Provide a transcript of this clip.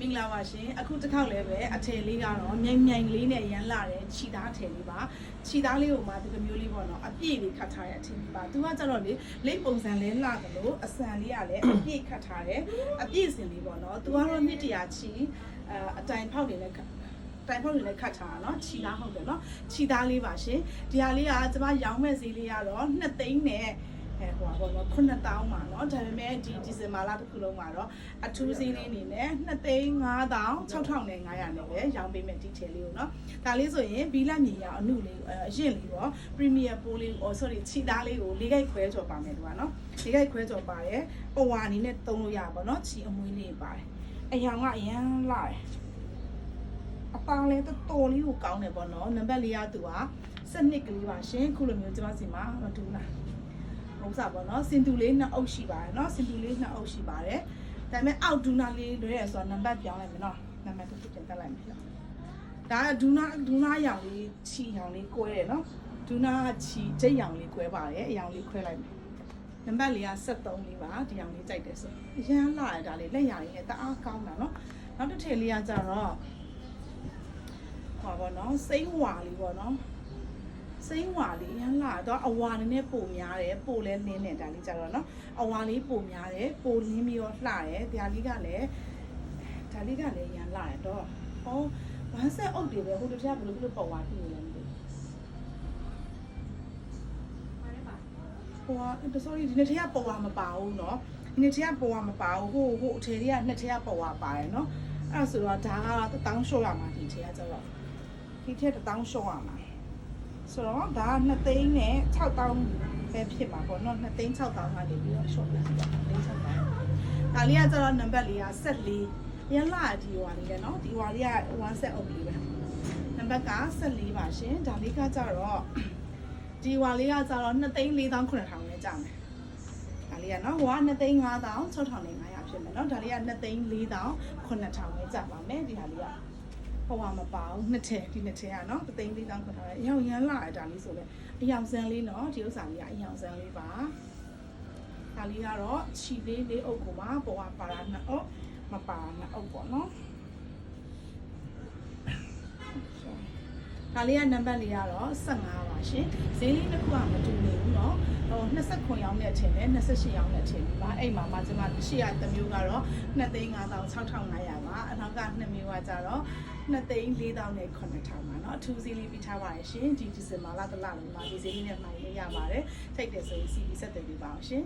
မင်္ဂလာပါရှင်အခုတစ်ခေါက်လည်းပဲအထည်လေးကတော့မြိုင်မြိုင်လေးနဲ့ရမ်းလာတဲ့ခြိသားအထည်လေးပါခြိသားလေးကိုမှဒီလိုမျိုးလေးပေါ့နော်အပြည့်လေးခတ်ထားတဲ့အထည်လေးပါသူကကျတော့လေလိပ်ပုံစံလဲလှတယ်လို့အစံလေးကလည်းအပြည့်ခတ်ထားတယ်အပြည့်စင်လေးပေါ့နော်သူကတော့နှစ်တရာချီအအတိုင်ဖောက်နေလဲခတ်တိုင်ဖောက်နေလဲခတ်ထားတာเนาะခြိသားဟုတ်တယ်เนาะခြိသားလေးပါရှင်ဒီဟာလေးကကျမရောင်းမဲ့ဈေးလေးကတော့2သိန်းနဲ့ အဲဟိုပါဘောနော်9000ပါเนาะဒါပေမဲ့ဒီဒီဇင်ဘာလတစ်ခုလုံးမှာတော့အထူးဈေးလေးအနေနဲ့2သိန်း5000 6500နဲ့ပဲရောင်းပေးမယ်ဒီထည်လေးကိုเนาะဒါလေးဆိုရင်ဘီလက်မြေရအနုလေးအရင်လေးပေါ့ Premier ပိုးလေးကို sorry ခြိသားလေးကိုလေးခိုက်ခွဲကြော်ပါမယ်သူကเนาะလေးခိုက်ခွဲကြော်ပါတယ်ပဝါအနေနဲ့သုံးလို့ရပါเนาะခြိအမွေးလေးပါတယ်အယောင်ကအရန်လာတယ်အပန်းလေးတော်တော်လေးကိုကောင်းတယ်ပေါ့နော်နံပါတ်လေးကသူကစနစ်ကလေးပါရှင်ခုလိုမျိုးကျွန်မစီမှာမတူလား ဥစ္စာပေါ့နော်စင်တူလေးနှစ်အုပ်ရှိပါတယ်နော်စင်တူလေးနှစ်အုပ်ရှိပါတယ်ဒါပေမဲ့အောက်ဒူနာလေးလွဲရဆိုတော့နံပါတ်ပြောင်းလိုက်မယ်နော်နံပါတ်တစ်ခုပြန်တက်လိုက်မယ်နော်ဒါကဒူနာဒူနာရောင်လေးချီရောင်လေးကွဲတယ်နော်ဒူနာချီကျိတ်ရောင်လေးကွဲပါတယ်အရောင်လေးခွဲလိုက်မယ်နံပါတ်လေးက73လေးပါဒီရောင်လေးကြိုက်တယ်ဆိုအရန်လာရတာလေးလက်ရည်နဲ့တအားကောင်းတာနော်နောက်တစ်ထည်လေးကကြတော့ဟောပါနော်စိမ့်ဝါလေးပေါ့နော် စိမ့်ဝါလေးရမ်းလာတော့အဝါနည်းနည်းပိုများတယ်ပိုလဲနင်းတယ်ဒါလေးကြတော့နော်အဝါလေးပိုများတယ်ပိုနင်းပြီးတော့လှတယ်ဒါလေးကလည်းဒါလေးကလည်းရမ်းလာတယ်တော့ဟောဝမ်းဆက်အုပ်တွေပဲဟိုတစ်ထပ်ဘယ်လိုဖြစ်လို့ပေါ်သွားပြီလဲမသိဘူးဟောက sorry ဒီနေ့ထက်ပေါ်သွားမပါဘူးနော်ဒီနေ့ထက်ပေါ်သွားမပါဘူးဟိုဟိုအထည်တွေကနှစ်ထက်ပေါ်သွားပါတယ်နော်အဲ့ဒါဆိုတော့ဒါက1000ရှော့ရမှာဒီထက်ကကျတော့ဒီထက်1000ရှော့ရမှာ ဆိုတော့ဒါက2သိန်းနဲ့6000ပဲဖြစ်မှာပေါ့နော်2သိန်း6000ကနေပြီးတော့ short လိုက်ပါ3သိန်း6000ဒါလေးကကျတော့နံပါတ်လေးကဆက်လေးရလာဒီဟွာလေးလေနော်ဒီဟွာလေးက1 set အုပ်လေးပဲနံပါတ်ကဆက်လေးပါရှင်ဒါလေးကကျတော့ဒီဟွာလေးကကျတော့2သိန်း4900နဲ့ကြာမယ်ဒါလေးကနော်ဟိုက2သိန်း5000 6500ဖြစ်မယ်နော်ဒါလေးက2သိန်း4900နဲ့ကြာပါမယ်ဒီဟာလေးက ဟိုဟာမပါဘူးနှစ်ထည်ဒီနှစ်ထည်ကနော်တသိန်းလေးတောင်းခွန်ထားတယ်အယောင်ရမ်းလာတာလေးဆိုလဲအယောင်စမ်းလေးနော်ဒီဥစ္စာလေးကအယောင်စမ်းလေးပါဒါလေးကတော့ခြီလေးလေးအုပ်ကိုမှပေါ်ကပါတာနှစ်အုပ်မပါနှစ်အုပ်ပေါ့နော် ဒါလေးကနံပါတ်လေးကတော့15ပါရှင်ဈေးလေးတစ်ခုကမတူနေဘူးเนาะဟို29ရောင်းတဲ့အချိန်နဲ့28ရောင်းတဲ့အချိန်ပါအဲ့မှာမှကျွန်မရှေ့ရတစ်မျိုးကတော့2သိန်း5500ပါအနောက်က2မျိုးကကြတော့2သိန်း4000နဲ့9000ပါเนาะအထူးဈေးလေးပြီးထားပါတယ်ရှင်ဒီဒီဇင်ဘာလတစ်လလုံးမှာဒီဈေးလေးနဲ့မှိုင်းလေးရပါတယ်ထိတ်တယ်ဆိုရင် CV ဆက်သွယ်ပေးပါအောင်ရှင်